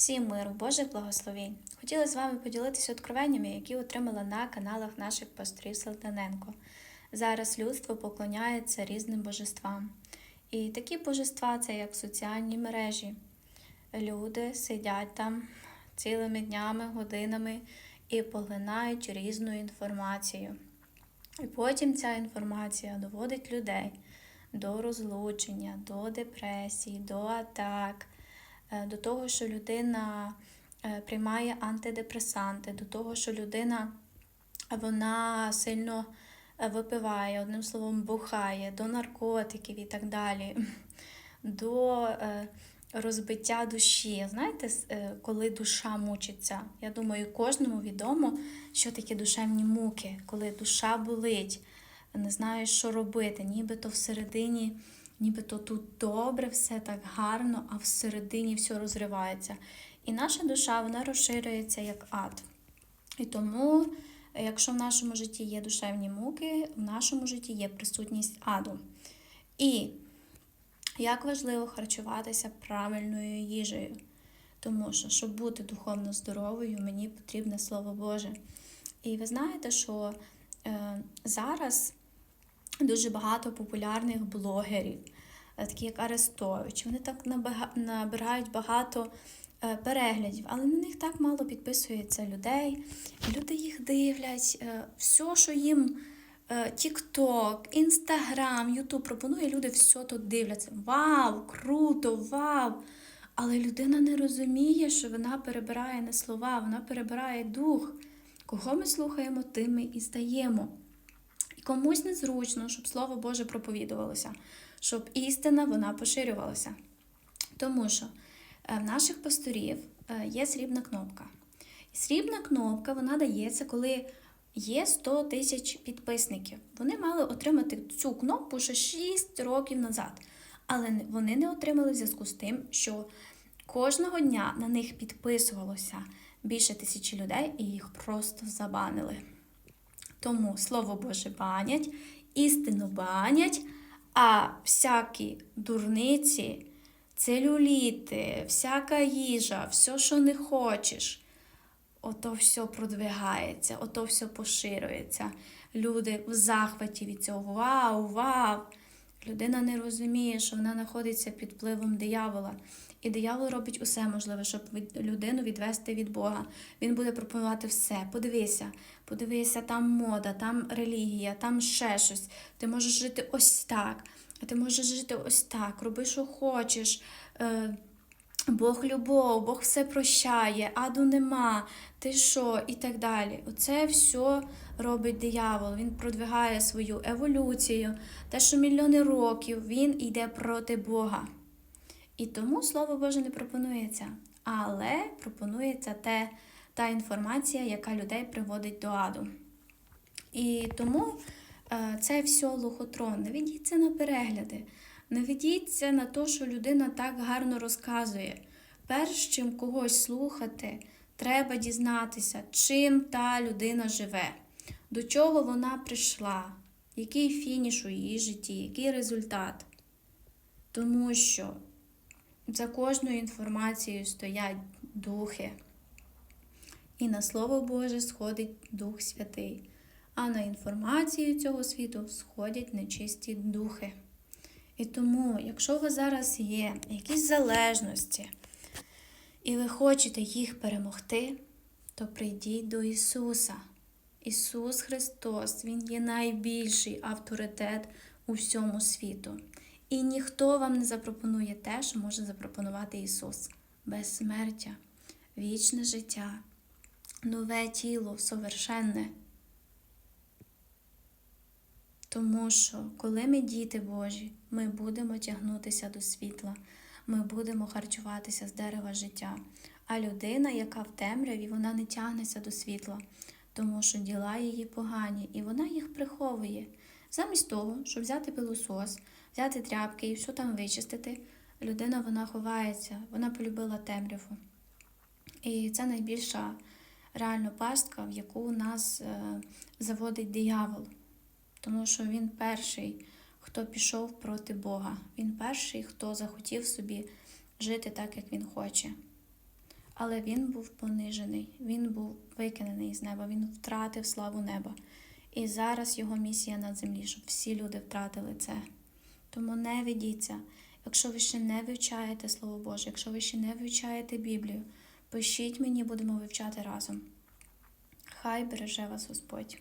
Всім миру, Божих благословень. Хотіла з вами поділитися откровеннями, які отримала на каналах наших пасторів Салтаненко. Зараз людство поклоняється різним божествам. І такі божества це як соціальні мережі. Люди сидять там цілими днями, годинами і поглинають різну інформацію. І потім ця інформація доводить людей до розлучення, до депресії, до атак, до того, що людина е, приймає антидепресанти, до того, що людина вона сильно е, випиває, одним словом, бухає, до наркотиків і так далі, до е, розбиття душі. Знаєте, е, коли душа мучиться? Я думаю, кожному відомо, що таке душевні муки, коли душа болить, не знаєш, що робити, нібито всередині, нібито тут добре, все так гарно, а всередині все розривається. І наша душа вона розширюється як ад. І тому, якщо в нашому житті є душевні муки, в нашому житті є присутність аду. І як важливо харчуватися правильною їжею. Тому що, щоб бути духовно здоровою, мені потрібне Слово Боже. І ви знаєте, що е, зараз дуже багато популярних блогерів, е, такі як Арестович, вони так набирають багато е, переглядів, але на них так мало підписується людей. Люди їх дивлять, е, все, що їм TikTok, Instagram, YouTube пропонує, люди все тут дивляться. Вау, круто, вау! Але людина не розуміє, що вона перебирає не слова, вона перебирає дух. Кого ми слухаємо, тим ми і стаємо. Комусь незручно, щоб Слово Боже проповідувалося, щоб істина вона поширювалася. Тому що е, в наших пасторів е, є срібна кнопка. Срібна кнопка вона дається, коли є 100 тисяч підписників. Вони мали отримати цю кнопку ще 6 років назад. Але вони не отримали в зв'язку з тим, що кожного дня на них підписувалося більше тисячі людей і їх просто забанили. Тому Слово Боже банять, істину банять, а всякі дурниці, целюліти, всяка їжа, все, що не хочеш, ото все продвигається, ото все поширюється. Люди в захваті від цього. Вау, вау! Людина не розуміє, що вона знаходиться під впливом диявола. І диявол робить усе можливе, щоб людину відвести від Бога. Він буде пропонувати все. Подивися, подивися, там мода, там релігія, там ще щось. Ти можеш жити ось так, а ти можеш жити ось так. Роби, що хочеш. Бог любов, Бог все прощає, аду нема, ти що, і так далі. Оце все робить диявол. Він продвигає свою еволюцію, те, що мільйони років він йде проти Бога. І тому Слово Боже не пропонується. Але пропонується те, та інформація, яка людей приводить до аду. І тому е, це все лохотрон. Не ведіться на перегляди, не ведіться на те, що людина так гарно розказує. Перш чим когось слухати, треба дізнатися, чим та людина живе, до чого вона прийшла, який фініш у її житті, який результат. Тому що за кожною інформацією стоять духи. І на Слово Боже сходить Дух Святий, а на інформацію цього світу сходять нечисті духи. І тому, якщо у вас зараз є якісь залежності, і ви хочете їх перемогти, то прийдіть до Ісуса. Ісус Христос, Він є найбільший авторитет у всьому світу. І ніхто вам не запропонує те, що може запропонувати Ісус: безсмертя, вічне життя, нове тіло, совершенне. Тому що, коли ми діти Божі, ми будемо тягнутися до світла, ми будемо харчуватися з дерева життя. А людина, яка в темряві, вона не тягнеться до світла, тому що діла її погані, і вона їх приховує. Замість того, щоб взяти пилосос, взяти тряпки і все там вичистити, людина вона ховається, вона полюбила темряву. І це найбільша реально пастка, в яку нас е, заводить диявол. Тому що він перший, хто пішов проти Бога. Він перший, хто захотів собі жити так, як він хоче. Але він був понижений, він був викинений з неба, він втратив славу неба. І зараз його місія на землі, щоб всі люди втратили це. Тому не ведіться. Якщо ви ще не вивчаєте Слово Боже, якщо ви ще не вивчаєте Біблію, пишіть мені, будемо вивчати разом. Хай береже вас Господь.